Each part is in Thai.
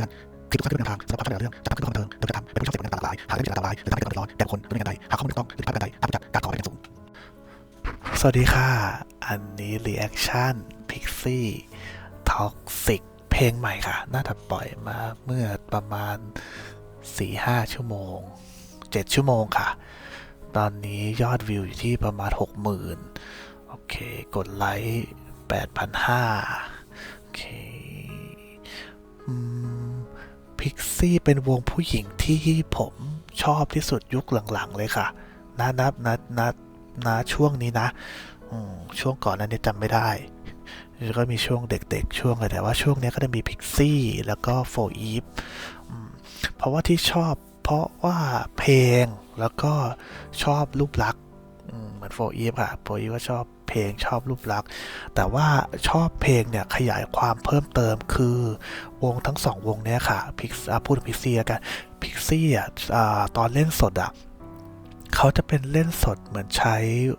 ตือนคลิปทุกท่านที่เป็นแนวทางสำหรับความเข้าใจเรื่องจากการบันเทิงโดยกระทำเป็นผู้ชอบเสพติดต่างๆหลายหากได้มีเจตนาร้ายหรือทำให้เกิดความเดือดร้อนแก่บุคคลหรือหน่วยงานใดหากข้อมูลไม่ถูกต้องหรือผิดพลาดประการใดอาจจะการก่อเป็นอย่างสูงสวัสดีค่ะ อันนี้ Reaction Pixie Toxic เพลงใหม่ค่ะ น่าจะปล่อยมาเมื่อประมาณ 4-5 ชั่วโมง 7 ชั่วโมงค่ะ ตอนนี้ยอดวิวอยู่ที่ประมาณ 60,000 โอเค กดไลค์ 8,500 พิกซี่เป็นวงผู้หญิงที่ผมชอบที่สุดยุคหลังๆ เลยค่ะนะนับนับนับนะช่วงนี้นะช่วงก่อนนั้นนี่จำไม่ได้ก็มีช่วงเด็กๆ ช่วงอะไรแต่ว่าช่วงนี้ก็จะมีพิกซี่แล้วก็โฟอีฟเพราะว่าที่ชอบเพราะว่าเพลงแล้วก็ชอบรูปลักษณ์เหมือนโฟอีฟอะโฟอีฟก็ชอบ เพลงชอบรูปลักษณ์ แต่ว่าชอบเพลงเนี่ยขยายความเพิ่มเติมคือวงทั้งสองวงเนี้ยค่ะพิกพูดถึงพิกซี่กันพิกซี่อะตอนเล่นสดอะเขาจะเป็นเล่นสดเหมือนใช้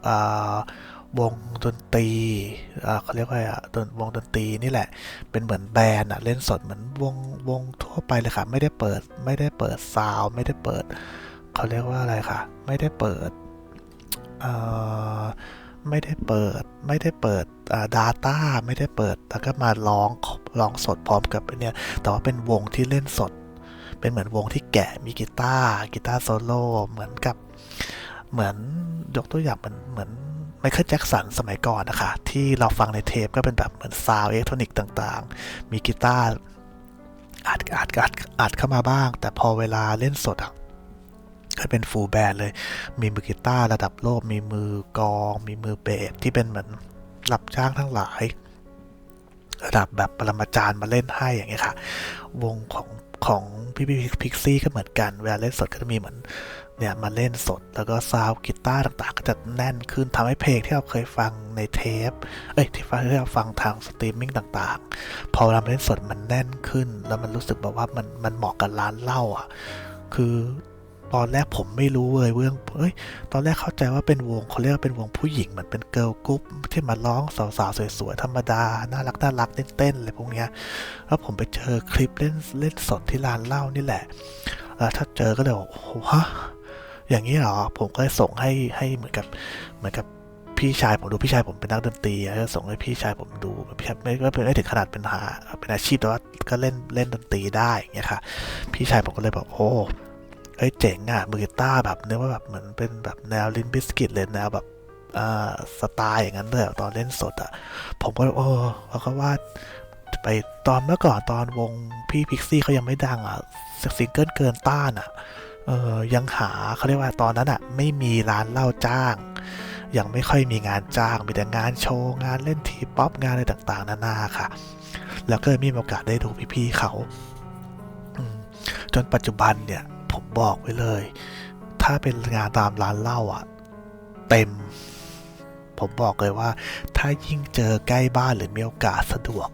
อ่าวงดนตรีอ่าเขาเรียกว่าอะดนวงดนตรีนี่แหละ เป็นเหมือนแบนด์อะเล่นสดเหมือนวงวงทั่วไปเลยค่ะ ไม่ได้เปิดไม่ได้เปิดซาวไม่ได้เปิดเขาเรียกว่าอะไรค่ะ ไม่ได้เปิดอ่า ไม่ได้เปิด ไม่ได้เปิดอ่า data ไม่ได้เปิด แล้วก็มาร้องร้องสดพร้อมกับเนี่ยแต่ว่าเป็นวงที่เล่นสด เป็นเหมือนวงที่แกะมีกีตาร์กีตาร์โซโล่เหมือนกับเหมือนยกตัวอย่างเหมือนเหมือนไมเคิลแจ็คสันสมัยก่อนนะคะ ที่เราฟังในเทปก็เป็นแบบเหมือนซาวอิเล็กทรอนิกส์ต่างๆ มีกีตาร์อัดอัดอัดอัดเข้ามาบ้าง แต่พอเวลาเล่นสดอะ ก็เป็นฟูลแบนด์เลย มีมือกีตาร์ระดับโลก มีมือกอง มีมือเบสที่เป็นเหมือนรับจ้างทั้งหลาย ระดับแบบปรมาจารย์มาเล่นให้อย่างเงี้ยค่ะ วงของของพี่พี่พิกซี่ก็เหมือนกันเวลาเล่นสดก็จะมีเหมือนเนี่ยมาเล่นสดแล้วก็ซาวกีตาร์ต่างๆ ก็จะแน่นขึ้นทำให้เพลงที่เราเคยฟังในเทป เอ้ยที่ฟังที่เราฟังทางสตรีมมิ่งต่างๆ พอเรามาเล่นสดมันแน่นขึ้น แล้วมันรู้สึกแบบว่ามันมันเหมาะกับร้านเหล้าอะ คือ ตอนแรกผมไม่รู้เลยเรื่องเอ้ย ตอนแรกเข้าใจว่าเป็นวงเขาเรียกว่าเป็นวงผู้หญิงเหมือนเป็นเกิร์ลกรุ๊ปที่มาร้องสาวๆสวยๆธรรมดา น่ารักน่ารักเต้นๆอะไรพวกเนี้ย แล้วผมไปเจอคลิปเล่นเล่นสดที่ร้านเหล้านี่แหละ แล้วถ้าเจอก็เลยบอกโอ้โหฮะอย่างนี้เหรอ ผมก็เลยส่งให้ให้เหมือนกับเหมือนกับพี่ชายผมดูพี่ชายผมเป็นนักดนตรีแล้วก็ส่งให้พี่ชายผมดูพี่ชายไม่ไม่ไม่ถึงขนาดเป็นหาเป็นอาชีพแต่ว่าก็เล่นเล่นดนตรีได้อย่างเงี้ยค่ะ พี่ชายผมก็เลยบอกโอ้ เฮ้ยเจ๋งอะมือกีตาร์แบบเนื้อว่าแบบเหมือนเป็นแบบแนวลินบิสกิตเลยแนวแบบอ่าสไตล์อย่างนั้นเลยตอนเล่นสดอะ ผมก็โอ้แล้วก็ว่าไปตอนเมื่อก่อนตอนวงพี่พิกซี่เขายังไม่ดังอะซิงเกิลเกินต้านอะเออยังหาเขาเรียกว่าตอนนั้นอะ ไม่มีร้านเหล้าจ้าง ยังไม่ค่อยมีงานจ้าง มีแต่งานโชว์งานเล่นทีป๊อปงานอะไรต่างๆ นานาค่ะ แล้วก็มีโอกาสได้ดูพี่ๆเขาจนปัจจุบันเนี่ย ผมบอกไว้เลย ถ้าเป็นงานตามร้านเหล้าอะเต็ม ผมบอกเลยว่า ถ้ายิ่งเจอใกล้บ้านหรือมีโอกาสสะดวก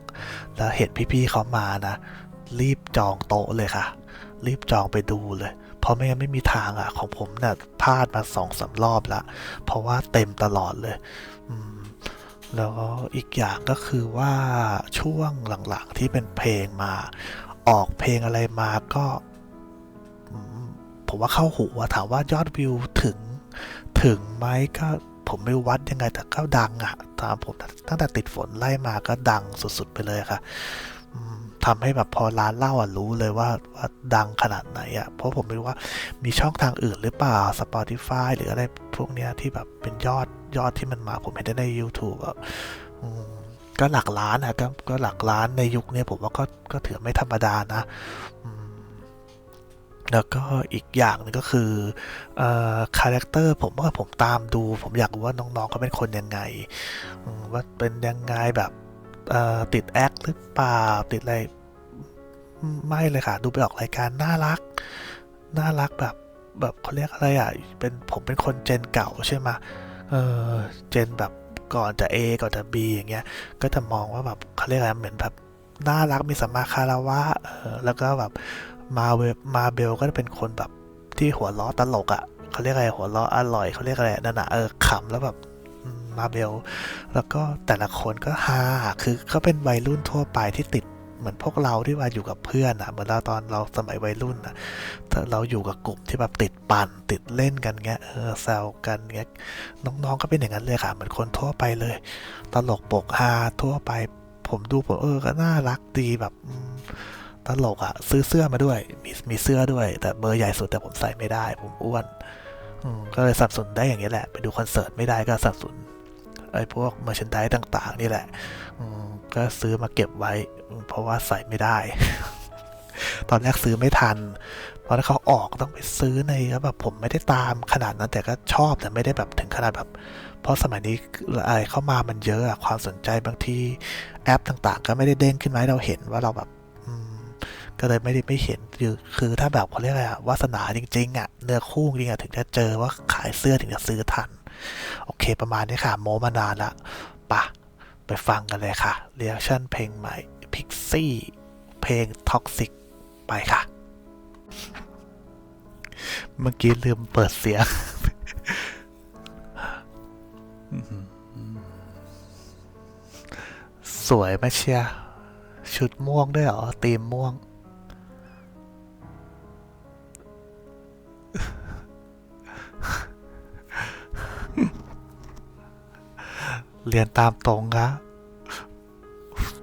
แล้วเห็นพี่ๆเขามานะ รีบจองโต๊ะเลยค่ะ รีบจองไปดูเลย เพราะไม่งั้นไม่มีทางอะของผมเนี่ยพลาดมาสองสารอบละ เพราะว่าเต็มตลอดเลย อืมแล้วอีกอย่างก็คือว่าช่วงหลังๆที่เป็นเพลงมา ออกเพลงอะไรมาก็ ผมว่าเข้าหูอะถามว่ายอดวิวถึง ถึงไหมก็ผมไม่วัดยังไงแต่ก็ดังอะตามผมตั้งแต่ติดฝนไล่มาก็ดังสุดๆไปเลยค่ะทำให้แบบพอร้านเหล้าอะรู้เลยว่าว่าดังขนาดไหนอะเพราะผมไม่รู้ว่ามีช่องทางอื่นหรือเปล่า Spotify หรืออะไรพวกเนี้ยที่แบบเป็นยอดยอดที่มันมาผมเห็นได้ใน YouTube อะก็หลักล้านอะก็ก็หลักล้านในยุคนี้ผมว่าก็ก็ถือไม่ธรรมดานะอื แล้วก็อีกอย่างหนึงก็คืออคาแรคเตอร์ผมว่าผมตามดู ผมอยากรู้ว่าน้องๆเขาเป็นคนยังไง ว่าเป็นยังไงแบบติดแอคหรือเปล่า ติดอะไร ไม่เลยค่ะ ดูไปออกรายการน่ารัก น่ารักแบบแบบเขาเรียกอะไรอะ เป็นผมเป็นคนเจนเก่าใช่ไหมเออเจนแบบก่อนจะ A ก่อนจะ B อย่างเงี้ย ก็จะมองว่าแบบเขาเรียกอะไรเหมือนแบบน่ารักมีสัมมาคารวะออแล้วก็แบบ มาเวมาเบลก็จะเป็นคนแบบที่หัวล้อตลกอะ่ะเขาเรียกอะไรหัวล้ออร่อยเขาเรียกอะไรนั่นนะเออขำแล้วแบบมาเบลแล้วก็แต่ละคนก็ฮาคือเขาเป็นวัยรุ่นทั่วไปที่ติดเหมือนพวกเราที่ว่าอยู่กับเพื่อนอะเหมือนเราตอนเราสมัยวัยรุ่นอะถ้าเราอยู่กับกลุ่มที่แบบติดปั่นติดเล่นกันเงี้ยเออแซวกันเงี้ยน้องๆก็เป็นอย่างนั้นเลยค่ะเหมือนคนทั่วไปเลย ตลกปกฮาทั่วไป ผมดูผมเออก็น่ารักดีแบบ ตลกอะซื้อเสื้อมาด้วย มีมีเสื้อด้วย แต่เบอร์ใหญ่สุดแต่ผมใส่ไม่ได้ ผมอ้วนก็เลยสับสนได้อย่างนี้แหละ ไปดูคอนเสิร์ตไม่ได้ก็สับสนไอ้พวกมาชันได้ต่าง ๆ นี่แหละก็ซื้อมาเก็บไว้ เพราะว่าใส่ไม่ได้ ตอนแรกซื้อไม่ทันตอนที่เขาออกต้องไปซื้อในแล้วแบบผมไม่ได้ตามขนาดนั้น แต่ก็ชอบแต่ไม่ได้แบบถึงขนาดแบบ เพราะสมัยนี้อะไรเข้ามามันเยอะความสนใจบางทีแอปต่างๆ ก็ไม่ได้เด้งขึ้นมาให้เราเห็นว่าเราแบบ ก็เลยไม่ได้ไม่เห็นคือคือถ้าแบบเขาเรียกอะไรวาสนาจริงๆอะเนื้อคู่จริงอะถึงจะเจอว่าขายเสื้อถึงจะซื้อทัน โอเคประมาณนี้ค่ะ โมมานานละปะไปฟังกันเลยค่ะเรียกชั่นเพลงใหม่ Pixie เพลง Toxic ไปค่ะ เมื่อกี้ลืมเปิดเสียงสวยไหมาเชีย ชุดม่วงด้วยเหรอตีมม่วง เรียนตามตรงครับ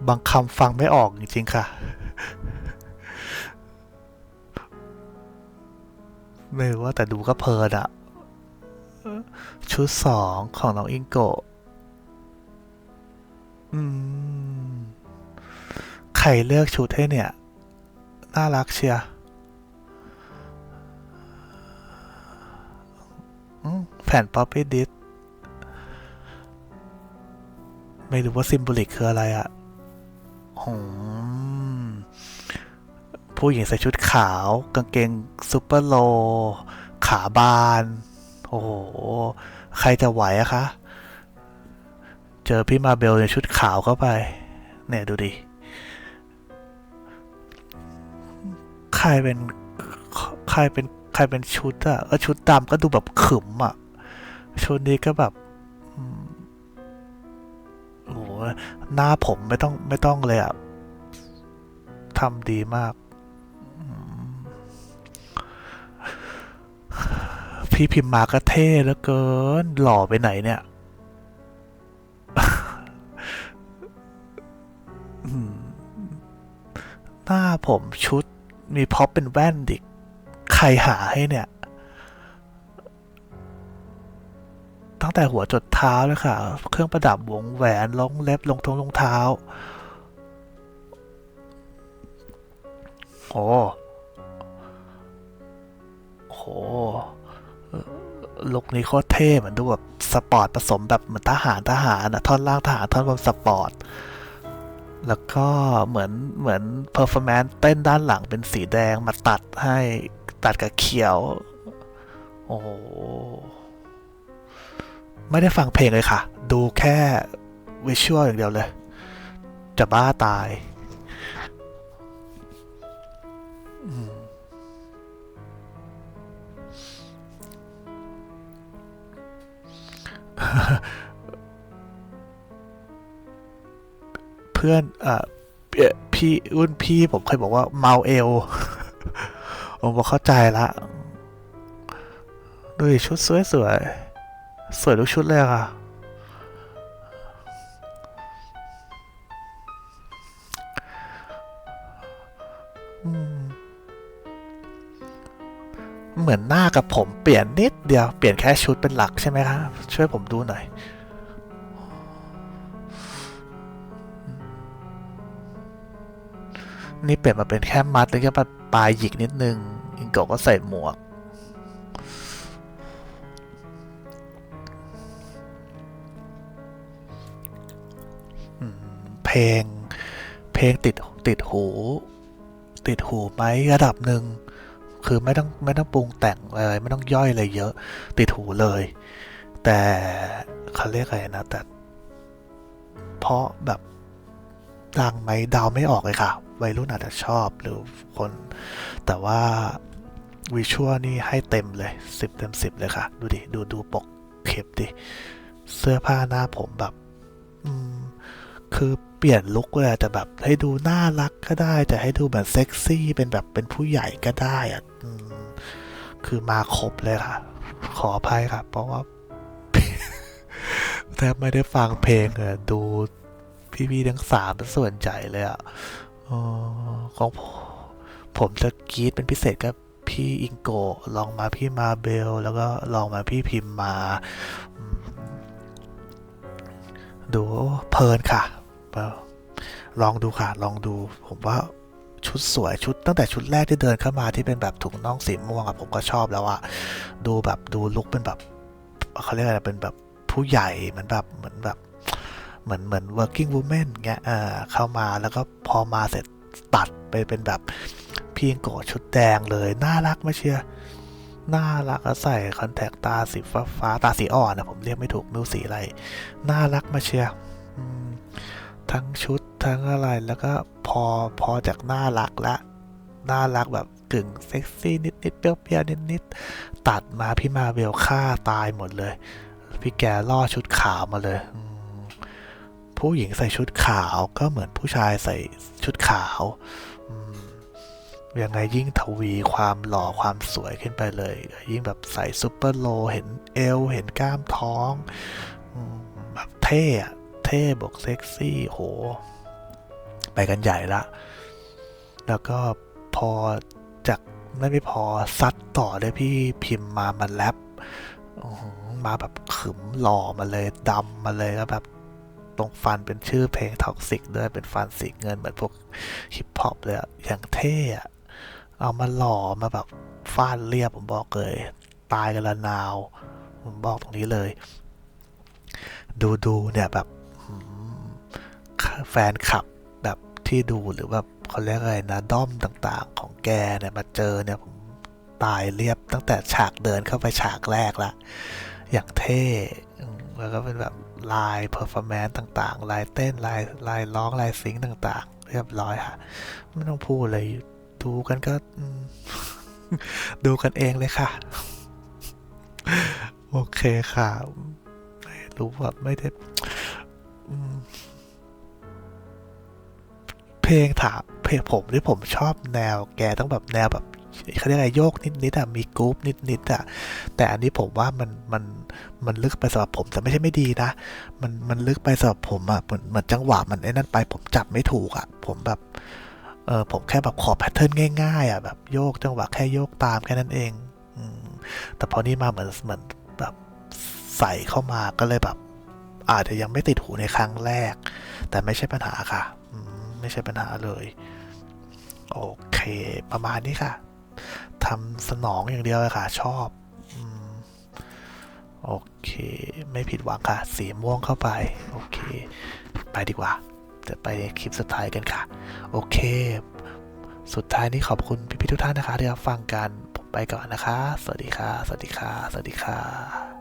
บางคำฟังไม่ออกจริงๆค่ะ ไม่รู้ว่าแต่ดูก็เพลินอะชุดสองของน้องอิงโกอืม ใครเลือกชุดให้เนี่ย น่ารักเชียร์แผ่นป๊อปปี้ดิส ไม่รู้ว่าซิมโบลิกคืออะไรอะอืมผู้หญิงใส่ชุดขาว กางเกงซูเปอร์โล ขาบาน โอ้โห ใครจะไหวอะคะ เจอพี่มาเบลในชุดขาวเข้าไป เนี่ยดูดิ ใครเป็น ใครเป็น ใครเป็นชุดอะก็ชุดดำก็ดูแบบขึมอะชุดนี้ก็แบบ หน้าผมไม่ต้องไม่ต้องเลยอะทำดีมาก พี่พิมพ์มาก็เท่เหลือเกิน หล่อไปไหนเนี่ยหน้าผมชุดมีพ็อปเป็นแว่นดิใครหาให้เนี่ย ตั้งแต่หัวจดเท้าเลยค่ะ เครื่องประดับวงแหวนลงเล็บลงทงรองเท้า โอ้โหลุคนี้โคตรเท่เหมือนดูแบบสปอร์ตผสมแบบเหมือนทหารทหารนะท่อนล่างทหารท่อนบนสปอร์ต แล้วก็เหมือนเหมือนเพอร์ฟอร์แมนซ์เต้นด้านหลังเป็นสีแดงมาตัดให้ตัดกับเขียว โอ้ ไม่ได้ฟังเพลงเลยค่ะ ดูแค่วิชวลอย่างเดียวเลย จะบ้าตายเพื่อนเอ่อพี่รุ่นพี่ผมเคยบอกว่าเมาเอล ผมบอกเข้าใจละดูดิชุดสวยสวยๆ สวยทุกชุดเลยอะค่ะ เหมือนหน้ากับผมเปลี่ยนนิดเดียว เปลี่ยนแค่ชุดเป็นหลักใช่ไหมครับ ช่วยผมดูหน่อยนี่เปลี่ยนมาเป็นแค่มัดแล้วก็ปลายหยิกนิดนึงอิงโกะก็ใส่หมวก ลง เพลงติดติดหู ติดหูไหมระดับหนึ่งคือไม่ต้องไม่ต้องปรุงแต่งอะไรไม่ต้องย่อยอะไรเยอะ ติดหูเลย แต่เขาเรียกอะไรนะ แต่ เพราะแบบดังไหมดาวไม่ออกเลยค่ะ วัยรุ่นอาจจะชอบหรือคน แต่ว่าวิชวลนี่ให้เต็มเลยสิบเต็มสิบเลยค่ะ ดูดิ ดูดูปกเข็บดิ เสื้อผ้าหน้าผมแบบ อืม คือ ปปลี่ยนลุคเลยอะจะแบบให้ดูน่ารักก็ได้จะให้ดูแบบเซ็กซี่เป็นแบบเป็นผู้ใหญ่ก็ได้อะคือมาครบเลยค่ะ ขออภัยค่ะ เพราะว่าแทบไม่ได้ฟังเพลงอะดูพี่ๆทั้งสามส่วนใหญ่เลยอะออของผมจะกรีดเป็นพิเศษก็พี่อิงโกะลองมาพี่มาเบล แล้วก็ลองมาพี่พิมพ์มา ดูเพลินค่ะ เออลองดูค่ะ ลองดู ผมว่าชุดสวยชุด ตั้งแต่ชุดแรกที่เดินเข้ามาที่เป็นแบบถุงน่องสีม่วงอะผมก็ชอบแล้วอะดูแบบดูลุคเป็นแบบเขาเรียกอะไรเป็นแบบผู้ใหญ่เหมือนแบบเหมือนแบบเหมือนเหมือน working woman เงี้ยเออเข้ามาแล้วก็พอมาเสร็จตัดไปเป็นแบบพี่งโกชุดแดงเลยน่ารักไม่เชียน่ารักใส่คอนแทคตาสีฟ้าฟ้าตาสีอ่อนนะผมเรียกไม่ถูกไม่รู้สีอะไรน่ารักมาเชียร์อืม ทั้งชุดทั้งอะไรแล้วก็พอพอจากน่ารักละน่ารักแบบกึ่งเซ็กซี่นิดนิดๆเปรี้ยวๆนิดนิดๆตัดมาพี่มาเวลฆ่าตายหมดเลย พี่แกล่อชุดขาวมาเลย ผู้หญิงใส่ชุดขาวก็เหมือนผู้ชายใส่ชุดขาวยังไงยิ่งทวีความหล่อความสวยขึ้นไปเลย ยิ่งแบบใส่ซุปเปอร์โลเห็นเอวเห็นกล้ามท้องแบบเท่อะ ท่บวกเซ็กซี่โห ไปกันใหญ่ละ แล้วก็พอจากนั่นไม่พอซัดต่อได้พี่พิมพ์มามันแรปมาแบบขึมหล่อมาเลยดำมาเลยแล้วแบบตรงฟันเป็นชื่อเพลงท็อกซิกด้วยเป็นฟันสีเงินเหมือนพวกฮิปฮอปเลยอย่างเท่อะเอามาหล่อมาแบบฟาดเรียบผมบอกเลย ตายกันละนาว ผมบอกตรงนี้เลย ดูดูเนี่ยแบบ แฟนคลับแบบที่ดูหรือแบบเขาเรียกอะไรนะด้อมต่างๆ ของแกเนี่ยมาเจอเนี่ยผมตายเรียบตั้งแต่ฉากเดินเข้าไปฉากแรกละอย่างเท่แล้วก็เป็นแบบลายเพอร์ฟอร์แมนซ์ต่างๆ ลายเต้นลายลายร้องลายซิงค์ต่างๆ เรียบร้อยค่ะ ไม่ต้องพูดเลยดูกันก็ดูกันเองเลยค่ะ โอเคค่ะ ไม่รู้ว่าไม่ได้ เพลงถามเพลงผมที่ผมชอบแนวแกต้องแบบแนวแบบเขาเรียกอะไรโยกนิดๆอะมีกรุ๊ปนิดๆอะแต่อันนี้ผมว่ามันมันมันลึกไปสำหรับผมแต่ไม่ใช่ไม่ดีนะ มันมันลึกไปสำหรับผมอะเหมือนเหมือนจังหวะมันไอ้นั่นไป ผมจับไม่ถูกอะ ผมแบบเออผมแค่แบบขอแพทเทิร์นง่ายๆอะแบบโยกจังหวะแค่โยกตามแค่นั้นเองอืมแต่พอนี่มาเหมือนเหมือนแบบใส่เข้ามาก็เลยแบบ อาจจะยังไม่ติดหูในครั้งแรก แต่ไม่ใช่ปัญหาค่ะ ไม่ใช่ปัญหาเลย โอเค ประมาณนี้ค่ะทำสนองอย่างเดียวเลยค่ะ ชอบอโอเค ไม่ผิดหวังค่ะ สีม่วงเข้าไป โอเค ไปดีกว่า จะไปคลิปสุดท้ายกันค่ะ โอเค สุดท้ายนี้ขอบคุณพี่ๆทุกท่านนะคะที่รับฟังกันผมไปก่อนนะคะ สวัสดีค่ะ สวัสดีค่ะ สวัสดีค่ะ